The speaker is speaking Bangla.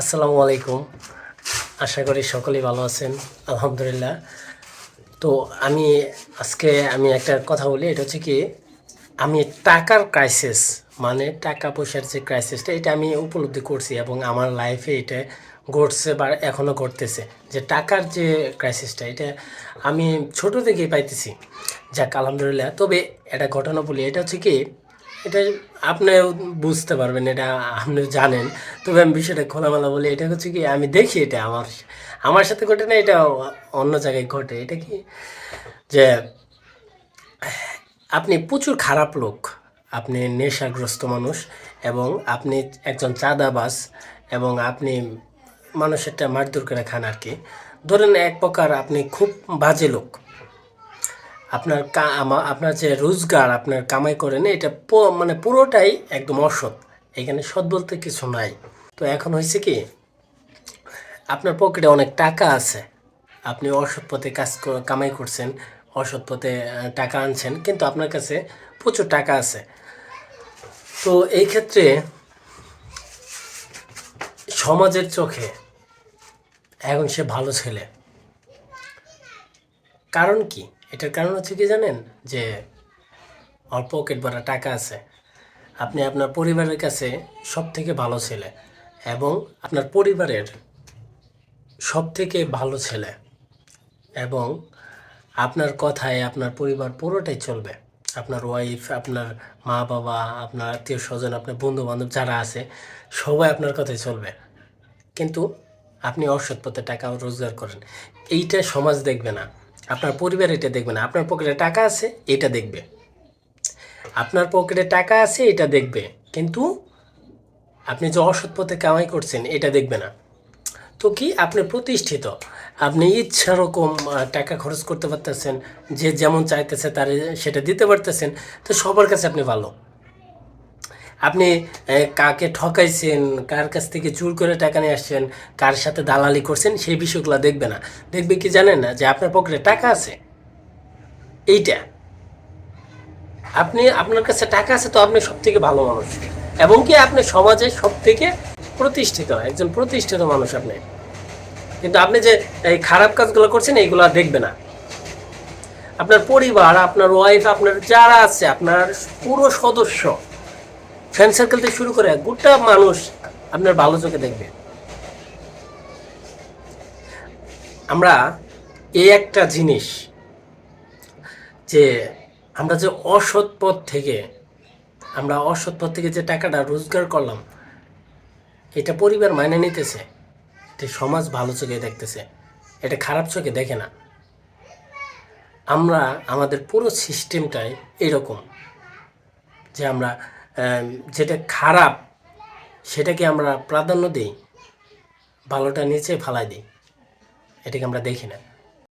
আসসালামু আলাইকুম। আশা করি সকলেই ভালো আছেন, আলহামদুলিল্লাহ। তো আমি আজকে আমি একটা কথা বলি, এটা হচ্ছে কি, আমি টাকার ক্রাইসিস মানে টাকা পয়সার যে ক্রাইসিসটা এটা আমি উপলব্ধি করছি এবং আমার লাইফে এটা ঘটছে বা এখনও ঘটতেছে। যে টাকার যে ক্রাইসিসটা এটা আমি ছোট থেকেই পাইতেছি। যাক, আলহামদুলিল্লাহ। তবে এটা ঘটনা বলি, এটা হচ্ছে কি এটা আপনি বুঝতে পারবেন, এটা আপনি জানেন। তবে আমি বিষয়টা খোলামেলা বলি, এটা হচ্ছে কি, আমি দেখি এটা আমার আমার সাথে ঘটে না, এটা অন্য জায়গায় ঘটে। এটা কি যে, আপনি প্রচুর খারাপ লোক, আপনি নেশাগ্রস্ত মানুষ এবং আপনি একজন চাঁদাবাস এবং আপনি মানুষেরটা মারধর করে খান আর কি। ধরেন এক প্রকার আপনি খুব বাজে লোক আপনার আপনার যে রোজগার আপনার কামাই করেন এটা মানে পুরোটাই একদম অসৎ। এখানে সৎ বলতে কিছু নাই। তো এখন হয়েছে কি, আপনার পকেটে অনেক টাকা আছে। আপনি অসৎ পথে কাজ কামাই করছেন, অসৎ পথে টাকা আনছেন, কিন্তু আপনার কাছে প্রচুর টাকা আছে। তো এই ক্ষেত্রে সমাজের চোখে এখন সে ভালো ছেলে। কারণ কি? এটার কারণ হচ্ছে কি জানেন? যে ওর পকেট ভরা টাকা আছে। আপনি আপনার পরিবারের কাছে সব থেকে ভালো ছেলে এবং আপনার পরিবারের সব থেকে ভালো ছেলে এবং আপনার কথায় আপনার পরিবার পুরোটাই চলবে। আপনার ওয়াইফ আপনার মা বাবা, আপনার আত্মীয় স্বজন, আপনার বন্ধু বান্ধব যারা আছে, সবাই আপনার কথাই চলবে। কিন্তু আপনি অসৎ পথে টাকা রোজগার করেন। এইটা সমাজ দেখবে না। আপনার পরিবার এটা দেখবে না। আপনার পকেটে টাকা আছে, এটা দেখবে। আপনার পকেটে টাকা আছে, এটা দেখবে। কিন্তু আপনি যে অসৎ পথে কামাই করছেন, এটা দেখবে না। তো কি? আপনি প্রতিষ্ঠিত। আপনি ইচ্ছা রকম টাকা খরচ করতে পারতেছেন, যে যেমন চাইতেছে তার সেটা দিতে পারতেছেন। তো সবার কাছে আপনি ভালো। আপনি কাকে ঠকাইছেন, কার কাছ থেকে চুর করে টাকা নিয়ে আসছেন, কার সাথে দালালি করছেন, সেই বিষয়গুলো দেখবে না। দেখবে কি জানেন না, যে আপনার পকেটে টাকা আছে। এইটা। আপনি, আপনার কাছে টাকা আছে তো আপনি সব থেকে ভালো মানুষ। এবং কি আপনি সমাজে সব থেকে প্রতিষ্ঠিত, একজন প্রতিষ্ঠিত মানুষ আপনি। কিন্তু আপনি যে, এই খারাপ কাজগুলো করছেন, এইগুলো দেখবে না। আপনার পরিবার, আপনার ওয়াইফ আপনার যারা আছে, আপনার পুরো সদস্য ফ্রেন্ড সার্কেল থেকে শুরু করে গোটা মানুষ আপনার ভালো চোখে দেখবে। আমরা এই একটা জিনিস যে আমরা যে অসৎ পথ থেকে আমরা অসৎ পথ থেকে যে টাকাটা রোজগার করলাম এটা পরিবার মাইনে নিতেছে এটা সমাজ ভালো চোখে দেখতেছে এটা খারাপ চোখে দেখে না। আমরা আমাদের পুরো সিস্টেমটাই এরকম যে আমরা আম, যেটা খারাপ সেটাকে আমরা প্রাধান্য দিই ভালোটা নিচে ফালাই দিই। এটাকে আমরা দেখি না।